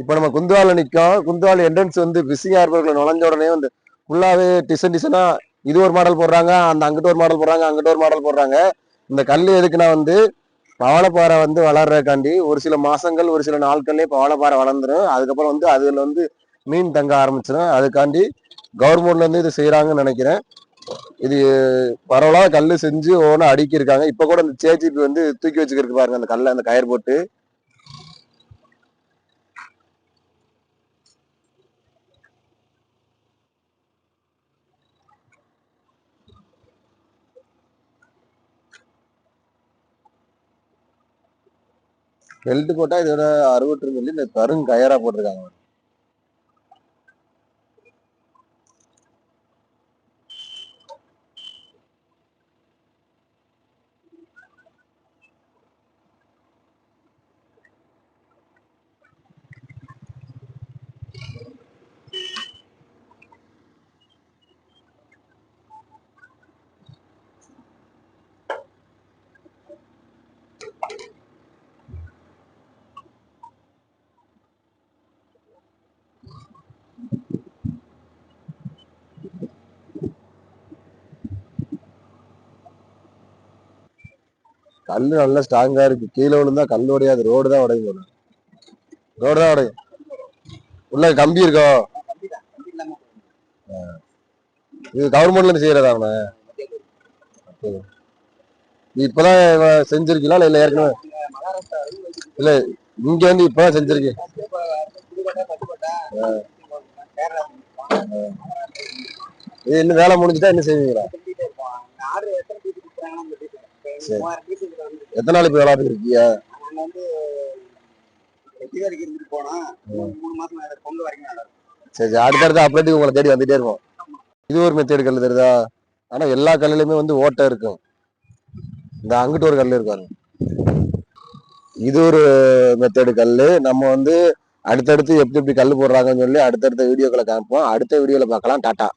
இப்போ நம்ம குந்துவால நிற்கும் குந்துவால என்ட்ரன்ஸ் வந்து பிஸியாக இருப்பவர்கள் நுழைஞ்ச உடனே வந்து ஃபுல்லாகவே டிசைன் டிசைனா இது ஒரு மாடல் போடுறாங்க அந்த அங்கிட்ட ஒரு மாடல் போடுறாங்க அங்கிட்ட ஒரு மாடல் போடுறாங்க. இந்த கல் எதுக்குன்னா வந்து பவளப்பாறை வந்து வளர்றதுக்காண்டி ஒரு சில மாசங்கள் ஒரு சில நாட்கள்லயே பவளப்பாறை வளர்ந்துடும் அதுக்கப்புறம் வந்து அதுல வந்து மீன் தங்க ஆரம்பிச்சிடும் அதுக்காண்டி கவர்மெண்ட்ல இருந்து இது செய்யறாங்கன்னு நினைக்கிறேன். இது பரவலா கல் செஞ்சு ஒவ்வொன்றும் அடுக்கி இருக்காங்க இப்ப கூட இந்த சேஜிபி வந்து தூக்கி வச்சுக்கிருக்கு பாருங்க அந்த கல்லை அந்த கயிறு போட்டு. பெல்ட் போட்டா இதோட அறுபட்டு சொல்லி இந்த கருங் கயரா போட்டிருக்காங்க. கல் நல்லா ஸ்ட்ராங்கா இருக்கு. கீழே விழுந்தா கல் உடையாது. ரோடு தான் உடையும் போல. ரோடு தான் உடையும். உள்ள கம்பி இருக்கோ? இது கவர்மெண்ட்ல இருந்து செய்யறதா நீ இப்பதான் செஞ்சிருக்கீங்களா? இல்ல இல்ல ஏற்கனவே? இல்ல இங்க வந்து இப்பதான் செஞ்சிருக்கீங்க இது இன்னும் வேலை முடிஞ்சுட்டா என்ன செய்வீங்களா? சரி. எத்தனை நாள் இப்ப வேலை இருக்கீங்க? சரி சரி. அடுத்தடுத்து அப்டேட் உங்களை தேடி வந்துட்டே இருக்கும். இது ஒரு மெத்தேடு கல் தெரியுதா? ஆனா எல்லா கல்லுலயுமே வந்து ஓட்டை இருக்கும். இந்த அங்கிட்டு ஒரு கல் இருக்காரு. இது ஒரு மெத்தேடு கல்லு. நம்ம வந்து அடுத்தடுத்து எப்படி எப்படி கல் போடுறாங்கன்னு சொல்லி அடுத்தடுத்த வீடியோக்களை காமிப்போம். அடுத்த வீடியோல பார்க்கலாம். டாட்டா.